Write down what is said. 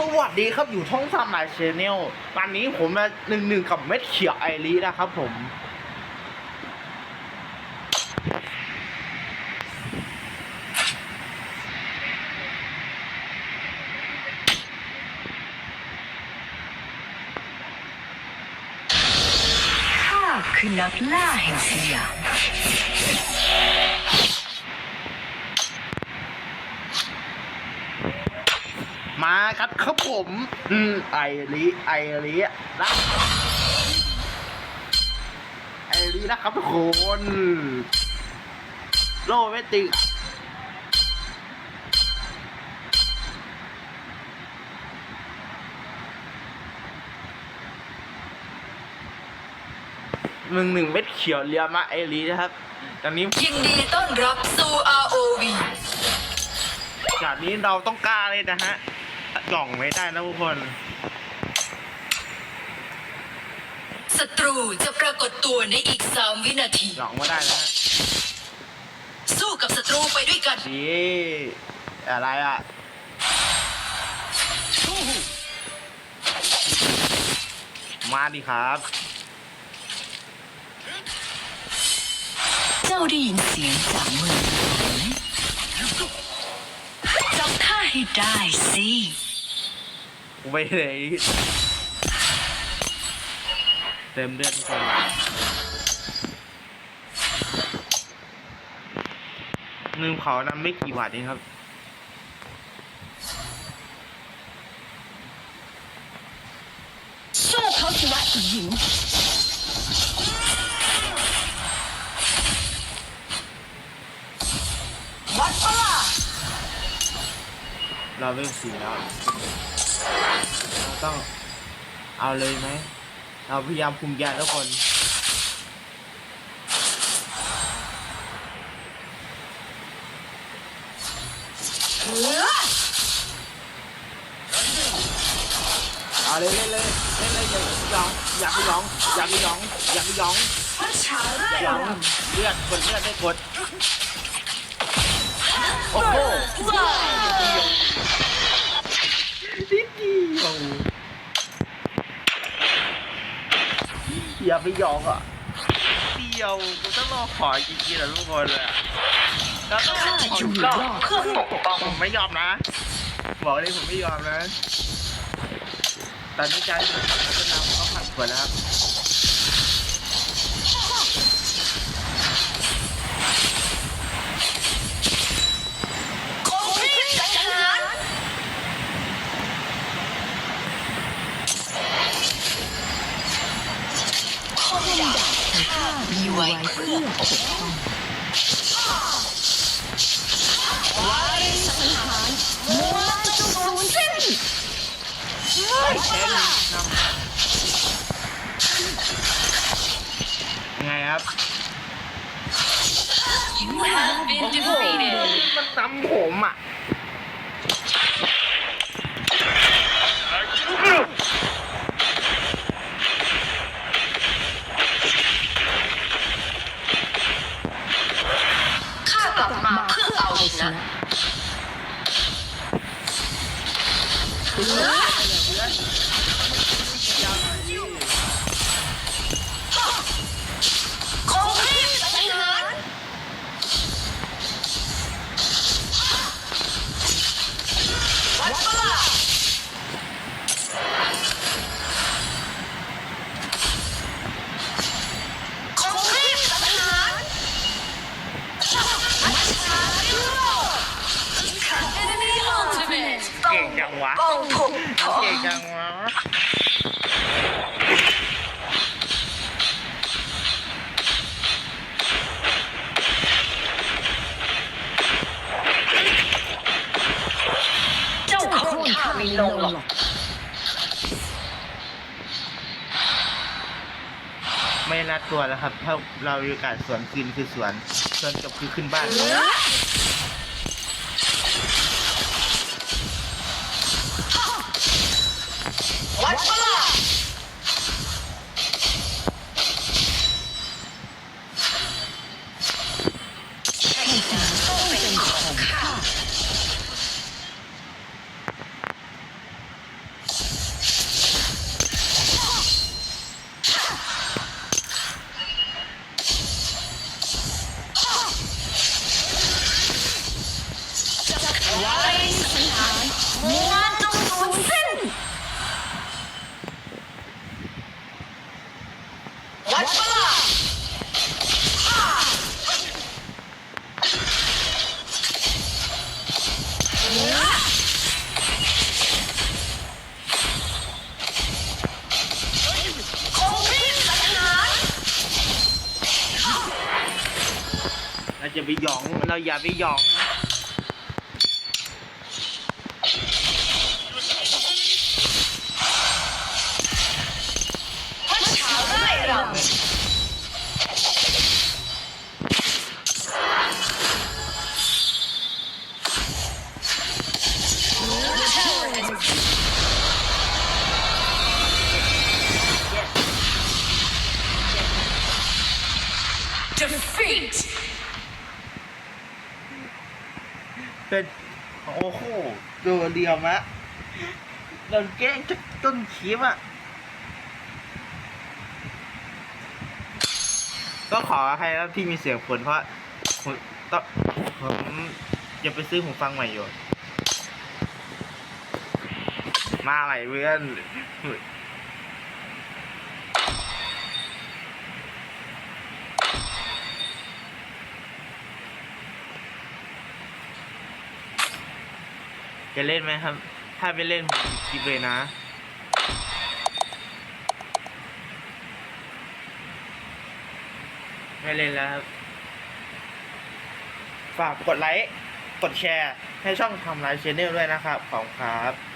สวัสดีครับอยู่ช่องสามหลายชแนลตอนนี้ผมมาหนึ่งหนึ่งกับเม็ดเขียวไอรีนะครับผม ข้าคือนักล่าแห่งสยาม มา ครับครับผมอืมไอรีไอรีนะไอรีนะครับทุกคนโลเวติกหนึ่งหนึ่งเม็ดเขียวเรียมาไอรีนะครับตอนนี้ยินดีต้อนรับสู่ ROV จากนี้เราต้องกล้าเลยนะฮะ กล่องไม่ได้นะทุกคน ศัตรูจะปรากฏตัวในอีก3วินาที กล่องไม่ได้นะฮะสู้กับศัตรูไปด้วยกัน ดีอะไรอะ มาดิครับ เจ้าได้ยินเสียงจากเมืองหลวงจำท่า ให้ได้สิไปเลยเต็มเลือดทุกคนหนึ่งเขานั้นไม่กี่บาทเองครับสู้เขาชนะหญิง เราเริ่มสีแล้ว ต้องเอาเลยไหม เราพยายามคุมยาทุกคนเอาเลยเล่นเลยเล่นเลยอย่าไปยองอย่าไปยองอย่าไปยองอย่าไปยองพัชชาไร่อย่าไปยองเลือดกดเลือดได้กด โอ้โหนิดเดียว อย่าไปยองอะเดียวกูต้องรอขอจริงๆเหรอทุกคนเลยแล้วก็ขออยู่อีกรรออบบเพื่อปกป้องผมไม่ยอมนะ บอกเลยผมไม่ยอมนะ ตอนนี้การพัฒนาผมก็ผันผวนแล้วครับ คงรีบสังหาร คงดาบข้ามีไว้เพื่อปกป้องวาริสังหารมัวจะสูญสิ้นยังไงครับ You have been defeated มันซ้ำผมอะ เก่งจังวะต้องผมทอเก่งจังวะ ไม่ลงหรอก ไม่นัดตัวแล้วครับ ถ้าเรามีโอกาสสวนคืนคือสวนสวนจบคือขึ้นบ้านวั วัดปะล่าเราจะไปหยอง เราอย่าไปหยองนะ เป็นโอ้โหโดนเดียวมะโดนแกล้งจากต้นคลิปอะ ก็ขอให้แล้วที่มีเสียงฝนเพราะผมต้องผมจะไปซื้อหูฟังใหม่อยู่ มาอะไรเพื่อน จะเล่นไหมครับ ถ้าไปเล่นผมปิดคลิปเลยนะ ไม่เล่นแล้วครับฝากกดไลค์ กดแชร์ ให้ช่องทำไลฟ์ชแนลด้วยนะครับ ขอบคุณครับ